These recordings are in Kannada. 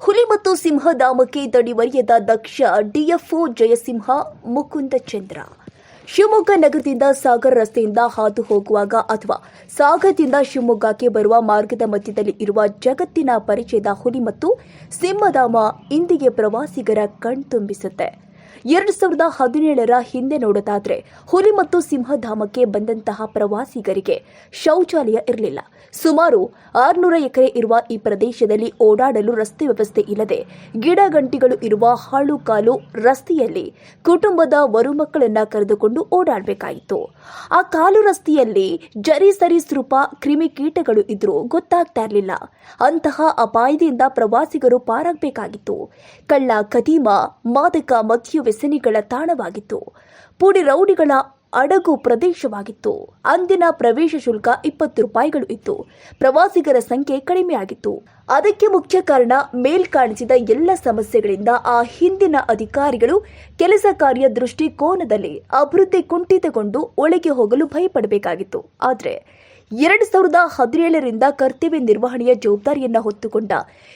ಹುಲಿ ಮತ್ತು ಸಿಂಹಧಾಮಕ್ಕೆ ದಣಿವರಿಯದ ದಕ್ಷ D F O Jayasimha Mukunda Chandra. Shivamogga ನಗರದಿಂದ ಸಾಗರ ರಸ್ತೆಯಿಂದ ಹಾದು ಹೋಗುವಾಗ ಅಥವಾ ಸಾಗರದಿಂದ ಶಿವಮೊಗ್ಗಕ್ಕೆ ಬರುವ ಮಾರ್ಗದ ಮಧ್ಯದಲ್ಲಿ ಇರುವ ಜಗತ್ತಿನ ಪರಿಚಯದ ಹುಲಿ ಮತ್ತು ಸಿಂಹಧಾಮ ಇಂದಿಗೆ ಪ್ರವಾಸಿಗರ ಕಣ್ತುಂಬಿಸುತ್ತೆ ಎರಡು ಸಾವಿರದ ಹದಿನೇಳರ ಹಿಂದೆ ನೋಡೋದಾದ್ರೆ ಹುಲಿ ಮತ್ತು ಸಿಂಹಧಾಮಕ್ಕೆ ಬಂದಂತಹ ಪ್ರವಾಸಿಗರಿಗೆ ಶೌಚಾಲಯ ಇರಲಿಲ್ಲ. ಸುಮಾರು ಆರುನೂರ ಎಕರೆ ಇರುವ ಈ ಪ್ರದೇಶದಲ್ಲಿ ಓಡಾಡಲು ರಸ್ತೆ ವ್ಯವಸ್ಥೆ ಇಲ್ಲದೆ ಗಿಡಗಂಟಿಗಳು ಇರುವ ಹಾಳು ಕಾಲು ರಸ್ತೆಯಲ್ಲಿ ಕುಟುಂಬದ ಮರುಮಕ್ಕಳನ್ನ ಕರೆದುಕೊಂಡು ಓಡಾಡಬೇಕಾಯಿತು. ಆ ಕಾಲು ರಸ್ತೆಯಲ್ಲಿ ಜರಿ ಸರೀಸೃಪ ಕ್ರಿಮಿಕೀಟಗಳು ಇದ್ರೂ ಗೊತ್ತಾಗ್ತಾ ಇರಲಿಲ್ಲ. ಅಂತಹ ಅಪಾಯದಿಂದ ಪ್ರವಾಸಿಗರು ಪಾರಾಗಬೇಕಾಗಿತ್ತು. ಕಳ್ಳ, ಕದೀಮ, ಮಾದಕ, ಮದ್ಯ ವ್ಯಸನಿಗಳ ತಾಣವಾಗಿತ್ತು. ಪುಡಿ ರೌಡಿಗಳ ಅಡಗು ಪ್ರದೇಶವಾಗಿತ್ತು. ಅಂದಿನ ಪ್ರವೇಶ ಶುಲ್ಕ ಇಪ್ಪತ್ತು ರೂಪಾಯಿಗಳು ಇತ್ತು. ಪ್ರವಾಸಿಗರ ಸಂಖ್ಯೆ ಕಡಿಮೆಯಾಗಿತ್ತು. ಅದಕ್ಕೆ ಮುಖ್ಯ ಕಾರಣ ಮೇಲ್ ಕಾಣಿಸಿದ ಎಲ್ಲ ಸಮಸ್ಯೆಗಳಿಂದ ಆ ಹಿಂದಿನ ಅಧಿಕಾರಿಗಳು ಕೆಲಸ ಕಾರ್ಯ ದೃಷ್ಟಿಕೋನದಲ್ಲಿ ಅಭಿವೃದ್ಧಿ ಕುಂಠಿತಗೊಂಡು ಒಳಗೆ ಹೋಗಲು ಭಯಪಡಬೇಕಾಗಿತ್ತು. ಆದರೆ ಎರಡು ಸಾವಿರದ ಹದಿನೇಳರಿಂದ ಕರ್ತವ್ಯ ನಿರ್ವಹಣೆಯ ಜವಾಬ್ದಾರಿಯನ್ನ ಹೊತ್ತುಕೊಂಡ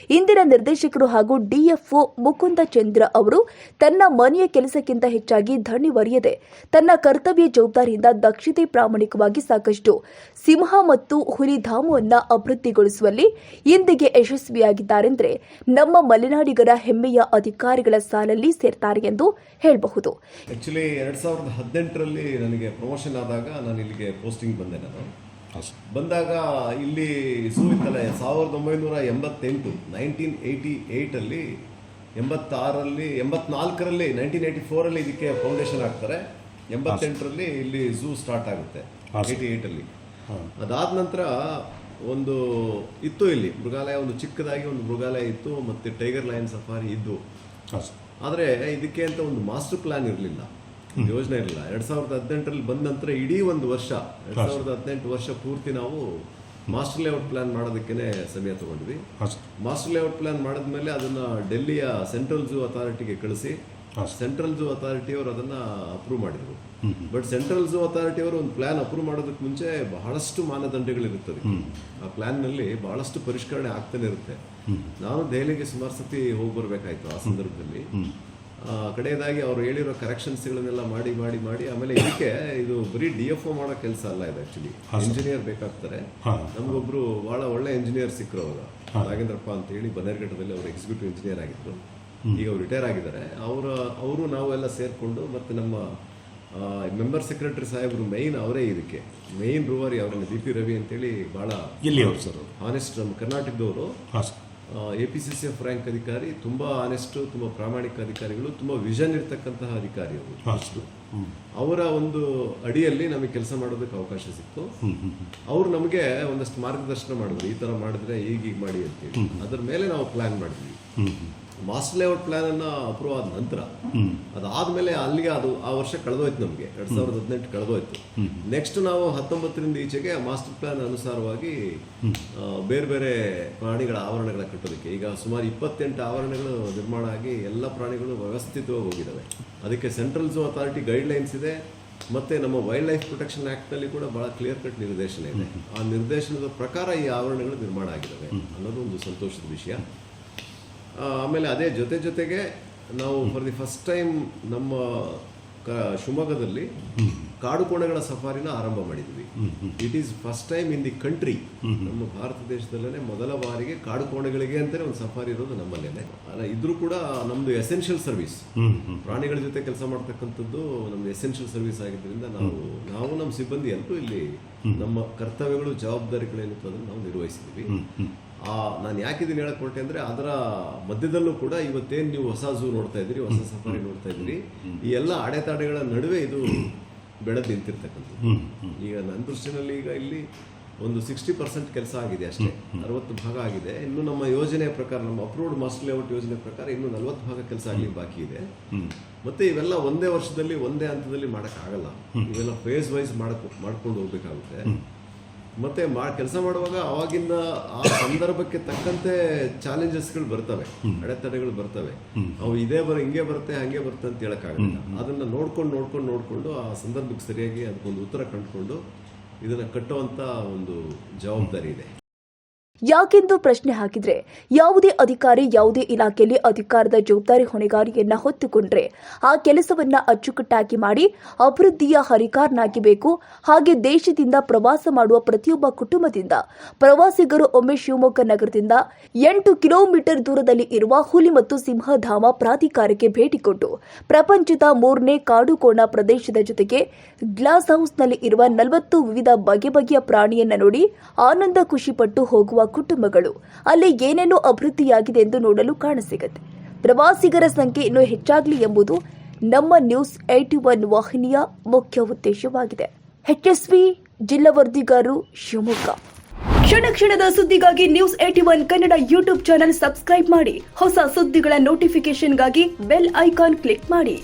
ಇಂದಿನ ನಿರ್ದೇಶಕರು ಹಾಗೂ ಡಿಎಫ್ಒ ಮುಕುಂದ ಚಂದ್ರ ಅವರು ತನ್ನ ಮನೆಯ ಕೆಲಸಕ್ಕಿಂತ ಹೆಚ್ಚಾಗಿ ಧಣಿವರಿಯದೆ ತನ್ನ ಕರ್ತವ್ಯ ಜವಾಬ್ದಾರಿಯಿಂದ ದಕ್ಷತೆ ಪ್ರಾಮಾಣಿಕವಾಗಿ ಸಾಕಷ್ಟು ಸಿಂಹ ಮತ್ತು ಹುಲಿಧಾಮವನ್ನ ಅಭಿವೃದ್ಧಿಗೊಳಿಸುವಲ್ಲಿ ಇಂದಿಗೆ ಯಶಸ್ವಿಯಾಗಿದ್ದಾರೆಂದರೆ ನಮ್ಮ ಮಲೆನಾಡಿಗರ ಹೆಮ್ಮೆಯ ಅಧಿಕಾರಿಗಳ ಸಾಲಲ್ಲಿ ಸೇರ್ತಾರೆ ಎಂದು ಹೇಳಬಹುದು. ಸಾವಿರದ ನನಗೆ ಪ್ರಮೋಷನ್ ಆದಾಗ ನಾನು ಇಲ್ಲಿಗೆ ಪೋಸ್ಟಿಂಗ್ ಬಂದೆ ನಾನು. ಬಂದಾಗ ಇಲ್ಲಿ ವಿಶ್ವವಿದ್ಯಾಲಯ ಇತ್ತಲ್ಲ ಸಾವಿರದ ಒಂಬೈನೂರ ಎಂಬತ್ತೆಂಟು ನೈನ್ಟೀನ್ ಏಯ್ಟಿ ಏಯ್ಟಲ್ಲಿ ಎಂಬತ್ತಾರಲ್ಲಿ ಎಂಬತ್ನಾಲ್ಕರಲ್ಲಿ ನೈನ್ಟೀನ್ ಏಯ್ಟಿ ಫೋರಲ್ಲಿ ಇದಕ್ಕೆ ಫೌಂಡೇಶನ್ ಆಗ್ತಾರೆ ಎಂಬತ್ತೆಂಟರಲ್ಲಿ ಇಲ್ಲಿ ಝೂ ಸ್ಟಾರ್ಟ್ ಆಗುತ್ತೆ ಏಯ್ಟಿ ಏಯ್ಟಲ್ಲಿ. ಅದಾದ ನಂತರ ಒಂದು ಇತ್ತು ಇಲ್ಲಿ ಮೃಗಾಲಯ ಒಂದು ಚಿಕ್ಕದಾಗಿ ಒಂದು ಮೃಗಾಲಯ ಇತ್ತು ಮತ್ತು ಟೈಗರ್ ಲಯನ್ ಸಫಾರಿ ಇದ್ದು. ಆದರೆ ಇದಕ್ಕೆ ಅಂತ ಒಂದು ಮಾಸ್ಟರ್ ಪ್ಲಾನ್ ಇರಲಿಲ್ಲ. ಯೋಜನೆ ಇರಲಿಲ್ಲ. ಎರಡ್ ಸಾವಿರದ ಹದಿನೆಂಟರಲ್ಲಿ ಬಂದ ನಂತರ ಇಡೀ ಒಂದು ವರ್ಷ ಎರಡ್ ಸಾವಿರದ ಹದಿನೆಂಟು ವರ್ಷ ಪೂರ್ತಿ ನಾವು ಮಾಸ್ಟರ್ ಲೇಔಟ್ ಪ್ಲಾನ್ ಮಾಡೋದಕ್ಕೆ ಸಮಯ ತಗೊಂಡ್ವಿ ಮಾಸ್ಟರ್ ಲೇಔಟ್ ಪ್ಲಾನ್ ಮಾಡಿದ್ಮೇಲೆ ಅದನ್ನ ಡೆಲ್ಲಿಯ ಸೆಂಟ್ರಲ್ ಝೂ ಅಥಾರಿಟಿಗೆ ಕಳಿಸಿ ಸೆಂಟ್ರಲ್ ಝೂ ಅಥಾರಿಟಿ ಅವರು ಅದನ್ನ ಅಪ್ರೂವ್ ಮಾಡಿದ್ರು. ಬಟ್ ಸೆಂಟ್ರಲ್ ಝೂ ಅಥಾರಿಟಿ ಅವರು ಒಂದು ಪ್ಲಾನ್ ಅಪ್ರೂವ್ ಮಾಡೋದಕ್ಕೆ ಮುಂಚೆ ಬಹಳಷ್ಟು ಮಾನದಂಡಗಳಿರುತ್ತದೆ ಆ ಪ್ಲಾನ್ನಲ್ಲಿ ಬಹಳಷ್ಟು ಪರಿಷ್ಕರಣೆ ಆಗ್ತಾನೆ ಇರುತ್ತೆ. ನಾನು ದೆಹಲಿಗೆ ಸುಮಾರು ಸತಿ ಹೋಗಿ ಬರಬೇಕಾಯ್ತು ಆ ಸಂದರ್ಭದಲ್ಲಿ. ಕಡೆಯದಾಗಿ ಅವ್ರು ಹೇಳಿರೋ ಕರೆಕ್ಷನ್ಸ್ಗಳನ್ನೆಲ್ಲ ಮಾಡಿ ಮಾಡಿ ಮಾಡಿ ಆಮೇಲೆ ಇದಕ್ಕೆ ಇದು ಬರೀ ಡಿ ಎಫ್ ಒ ಮಾಡೋ ಕೆಲಸ ಅಲ್ಲ ಇದು ಆ್ಯಕ್ಚುಲಿ ಇಂಜಿನಿಯರ್ ಬೇಕಾಗ್ತಾರೆ. ನಮಗೊಬ್ರು ಭಾಳ ಒಳ್ಳೆ ಇಂಜಿನಿಯರ್ ಸಿಕ್ಕರು ಅವಾಗ ನಾಗೇಂದ್ರಪ್ಪ ಅಂತ ಹೇಳಿ ಬನ್ನೇರ್ಘಟ್ಟದಲ್ಲಿ ಅವರು ಎಕ್ಸಿಕ್ಯೂಟಿವ್ ಇಂಜಿನಿಯರ್ ಆಗಿದ್ರು. ಈಗ ಅವ್ರು ರಿಟೈರ್ ಆಗಿದ್ದಾರೆ. ಅವರ ಅವರು ನಾವೆಲ್ಲ ಸೇರಿಕೊಂಡು ಮತ್ತೆ ನಮ್ಮ ಮೆಂಬರ್ ಸೆಕ್ರೆಟರಿ ಸಾಹೇಬರು ಮೈನ್ ಅವರೇ ಇದಕ್ಕೆ. ಮೈನ್ ರೂವರಿ ಅವರನ್ನು ಡಿ ಪಿ ರವಿ ಅಂತೇಳಿ ಬಹಳ ಎಲ್ಲಿಯವರು ಸರ್ ಆನೆಸ್ಟ್ ನಮ್ಮ ಕರ್ನಾಟಕದವರು. A P C C F rank ಅಧಿಕಾರಿ ತುಂಬ ಆನೆಸ್ಟು ತುಂಬ ಪ್ರಾಮಾಣಿಕ ಅಧಿಕಾರಿಗಳು ತುಂಬ ವಿಷನ್ ಇರ್ತಕ್ಕಂತಹ ಅಧಿಕಾರಿ ಅವರು. ಅಷ್ಟು. ಅವರ ಒಂದು ಅಡಿಯಲ್ಲಿ ನಮಗೆ ಕೆಲಸ ಮಾಡೋದಕ್ಕೆ ಅವಕಾಶ ಸಿಕ್ತು. ಅವರು ನಮಗೆ ಒಂದಷ್ಟು ಮಾರ್ಗದರ್ಶನ ಮಾಡಿದ್ರು. ಈ ಥರ ಮಾಡಿದ್ರೆ ಈಗೀಗ ಈಗ ಮಾಡಿ ಅಂತೇಳಿ. ಅದ್ರ ಮೇಲೆ ನಾವು ಪ್ಲ್ಯಾನ್ ಮಾಡಿದ್ವಿ. ಮಾಸ್ಟರ್ ಲೇಔಟ್ ಪ್ಲಾನ್ ಅನ್ನ ಅಪ್ರೂವ್ ಆದ ನಂತರ ಅದಾದ್ಮೇಲೆ ಅಲ್ಲಿಗೆ ಅದು ಆ ವರ್ಷ ಕಳೆದೋಯ್ತು ನಮಗೆ. ಎರಡ್ ಸಾವಿರದ ಹದಿನೆಂಟು ಕಳೆದೋಯ್ತು. ನೆಕ್ಸ್ಟ್ ನಾವು ಹತ್ತೊಂಬತ್ತರಿಂದ ಈಚೆಗೆ ಮಾಸ್ಟರ್ ಪ್ಲಾನ್ ಅನುಸಾರವಾಗಿ ಬೇರೆ ಬೇರೆ ಪ್ರಾಣಿಗಳ ಆವರಣಗಳ ಕಟ್ಟೋದಕ್ಕೆ. ಈಗ ಸುಮಾರು ಇಪ್ಪತ್ತೆಂಟು ಆವರಣಗಳು ನಿರ್ಮಾಣ ಆಗಿ ಎಲ್ಲ ಪ್ರಾಣಿಗಳು ವ್ಯವಸ್ಥಿತವಾಗಿ ಹೋಗಿದ್ದಾವೆ ಅದಕ್ಕೆ central zoo authority guidelines ಇದೆ. ಮತ್ತೆ ನಮ್ಮ ವೈಲ್ಡ್ ಲೈಫ್ ಪ್ರೊಟೆಕ್ಷನ್ ಆಕ್ಟ್ನಲ್ಲಿ ಕೂಡ ಬಹಳ ಕ್ಲಿಯರ್ ಕಟ್ ನಿರ್ದೇಶನ ಇದೆ. ಆ ನಿರ್ದೇಶನದ ಪ್ರಕಾರ ಈ ಆವರಣಗಳು ನಿರ್ಮಾಣ ಆಗಿದ್ದಾವೆ ಅನ್ನೋದು ಒಂದು ಸಂತೋಷದ ವಿಷಯ. ಆಮೇಲೆ ಅದೇ ಜೊತೆ ಜೊತೆಗೆ ನಾವು ಫಾರ್ ದಿ ಫಸ್ಟ್ ಟೈಮ್ ನಮ್ಮ ಕ ಶಿವಮೊಗ್ಗದಲ್ಲಿ ಕಾಡು ಕೋಣೆಗಳ ಸಫಾರಿನ ಆರಂಭ ಮಾಡಿದ್ವಿ. It is first time in the country ನಮ್ಮ ಭಾರತ ದೇಶದಲ್ಲೇ ಮೊದಲ ಬಾರಿಗೆ ಕಾಡು ಕೋಣೆಗಳಿಗೆ ಅಂತಲೇ ಒಂದು ಸಫಾರಿ ಇರೋದು ನಮ್ಮಲ್ಲೇನೆ. ಇದ್ರೂ ಕೂಡ ನಮ್ಮದು ಎಸೆನ್ಷಿಯಲ್ ಸರ್ವಿಸ್ ಪ್ರಾಣಿಗಳ ಜೊತೆ ಕೆಲಸ ಮಾಡ್ತಕ್ಕಂಥದ್ದು ನಮ್ದು ಎಸೆನ್ಷಿಯಲ್ ಸರ್ವಿಸ್ ಆಗಿದ್ದರಿಂದ ನಾವು ನಾವು ನಮ್ಮ ಸಿಬ್ಬಂದಿ ಅಂತೂ ಇಲ್ಲಿ ನಮ್ಮ ಕರ್ತವ್ಯಗಳು ಜವಾಬ್ದಾರಿಗಳೇನಿತ್ತು ಅದನ್ನು ನಾವು ನಿರ್ವಹಿಸಿದ್ವಿ ಆ ನಾನು ಯಾಕೆ ಇದನ್ನ ಹೇಳಕ್ ಹೊರಟೆ ಅಂದ್ರೆ ಅದರ ಮಧ್ಯದಲ್ಲೂ ಕೂಡ ಇವತ್ತೇನು ನೀವು ಹೊಸ ಝೂ ನೋಡ್ತಾ ಇದ್ರಿ ಹೊಸ ಸಫಾರಿ ನೋಡ್ತಾ ಇದ್ದೀರಿ ಈ ಎಲ್ಲ ಅಡೆತಡೆಗಳ ನಡುವೆ ಇದು ಬೆಳೆದು ನಿಂತಿರ್ತಕ್ಕಂಥದ್ದು. ಈಗ ನನ್ನ ದೃಷ್ಟಿನಲ್ಲಿ ಈಗ ಇಲ್ಲಿ ಒಂದು ಸಿಕ್ಸ್ಟಿ ಪರ್ಸೆಂಟ್ ಕೆಲಸ ಆಗಿದೆ ಅಷ್ಟೇ. ಅರವತ್ತು ಭಾಗ ಆಗಿದೆ. ಇನ್ನು ನಮ್ಮ ಯೋಜನೆ ಪ್ರಕಾರ ನಮ್ಮ ಅಪ್ರೂವ್ಡ್ ಮಾಸ್ಟರ್ ಲೇಔಟ್ ಯೋಜನೆ ಪ್ರಕಾರ ಇನ್ನು ನಲವತ್ತು ಭಾಗ ಕೆಲಸ ಆಗಲಿ ಬಾಕಿ ಇದೆ. ಮತ್ತೆ ಇವೆಲ್ಲ ಒಂದೇ ವರ್ಷದಲ್ಲಿ ಒಂದೇ ಹಂತದಲ್ಲಿ ಆಗಲ್ಲ ಇವೆಲ್ಲ ಫೇಸ್ ವೈಸ್ ಮಾಡಕ್ ಮಾಡ್ಕೊಂಡು ಹೋಗ್ಬೇಕಾಗುತ್ತೆ. ಮತ್ತೆ ಮಾ ಕೆಲಸ ಮಾಡುವಾಗ ಅವಾಗಿಂದ ಆ ಸಂದರ್ಭಕ್ಕೆ ತಕ್ಕಂತೆ ಚಾಲೆಂಜಸ್ಗಳು ಬರ್ತವೆ ಅಡೆತಡೆಗಳು ಬರ್ತವೆ. ಅವು ಇದೇ ಬರ ಹಿಂಗೆ ಬರುತ್ತೆ ಹಂಗೆ ಬರುತ್ತೆ ಅಂತ ಹೇಳಕ್ಕಾಗಲ್ಲ. ಅದನ್ನ ನೋಡ್ಕೊಂಡು ನೋಡ್ಕೊಂಡು ನೋಡ್ಕೊಂಡು ಆ ಸಂದರ್ಭಕ್ಕೆ ಸರಿಯಾಗಿ ಅದಕ್ಕೊಂದು ಉತ್ತರ ಕಂಡುಕೊಂಡು ಇದನ್ನ ಕಟ್ಟುವಂತ ಒಂದು ಜವಾಬ್ದಾರಿ ಇದೆ. ಯಾಕೆಂದು ಪ್ರಶ್ನೆ ಹಾಕಿದ್ರೆ, ಯಾವುದೇ ಅಧಿಕಾರಿ ಯಾವುದೇ ಇಲಾಖೆಯಲ್ಲಿ ಅಧಿಕಾರದ ಜವಾಬ್ದಾರಿ ಹೊಣೆಗಾರಿಯನ್ನ ಹೊತ್ತುಕೊಂಡ್ರೆ, ಆ ಕೆಲಸವನ್ನ ಅಚ್ಚುಕಟ್ಟಾಗಿ ಮಾಡಿ ಅಭಿವೃದ್ಧಿಯ ಹರಿಕಾರನಾಗಿಬೇಕು. ಹಾಗೆ ದೇಶದಿಂದ ಪ್ರವಾಸ ಮಾಡುವ ಪ್ರತಿಯೊಬ್ಬ ಕುಟುಂಬದಿಂದ, ಪ್ರವಾಸಿಗರು ಒಮ್ಮೆ ಶಿವಮೊಗ್ಗ ನಗರದಿಂದ ಎಂಟು ಕಿಲೋಮೀಟರ್ ದೂರದಲ್ಲಿ ಇರುವ ಹುಲಿ ಮತ್ತು ಸಿಂಹಧಾಮ ಪ್ರಾಧಿಕಾರಕ್ಕೆ ಭೇಟಿ ಕೊಟ್ಟು, ಪ್ರಪಂಚದ ಮೂರನೇ ಕಾಡುಕೋಣ ಪ್ರದೇಶದ ಜೊತೆಗೆ ಗ್ಲಾಸ್ ಹೌಸ್ನಲ್ಲಿ ಇರುವ ನಲವತ್ತು ವಿವಿಧ ಬಗೆ ಬಗೆಯ ಪ್ರಾಣಿಯನ್ನ ನೋಡಿ ಆನಂದ ಖುಷಿಪಟ್ಟು ಹೋಗುವ ಕುಟುಂಬಗಳು. ಅಲ್ಲಿ ಏನೇನು ಅಭಿವೃದ್ಧಿಯಾಗಿದೆ ಎಂದು ನೋಡಲು ಕಾಣಸಿಗುತ್ತೆ. ಪ್ರವಾಸಿಗರ ಸಂಖ್ಯೆ ಇನ್ನೂ ಹೆಚ್ಚಾಗಲಿ ಎಂಬುದು ನಮ್ಮ ನ್ಯೂಸ್ ಏಟಿ ಒನ್ ವಾಹಿನಿಯ ಮುಖ್ಯ ಉದ್ದೇಶವಾಗಿದೆ. ಎಚ್ಎಸ್ವಿ ಜಿಲ್ಲಾ ವರದಿಗಾರರು ಶಿವಮೊಗ್ಗ. ಕ್ಷಣ ಕ್ಷಣದ ಸುದ್ದಿಗಾಗಿ news eighty one Kannada YouTube channel subscribe ಮಾಡಿ. ಹೊಸ ಸುದ್ದಿಗಳ ನೋಟಿಫಿಕೇಶನ್ಗಾಗಿ ಬೆಲ್ ಐಕಾನ್ ಕ್ಲಿಕ್ ಮಾಡಿ.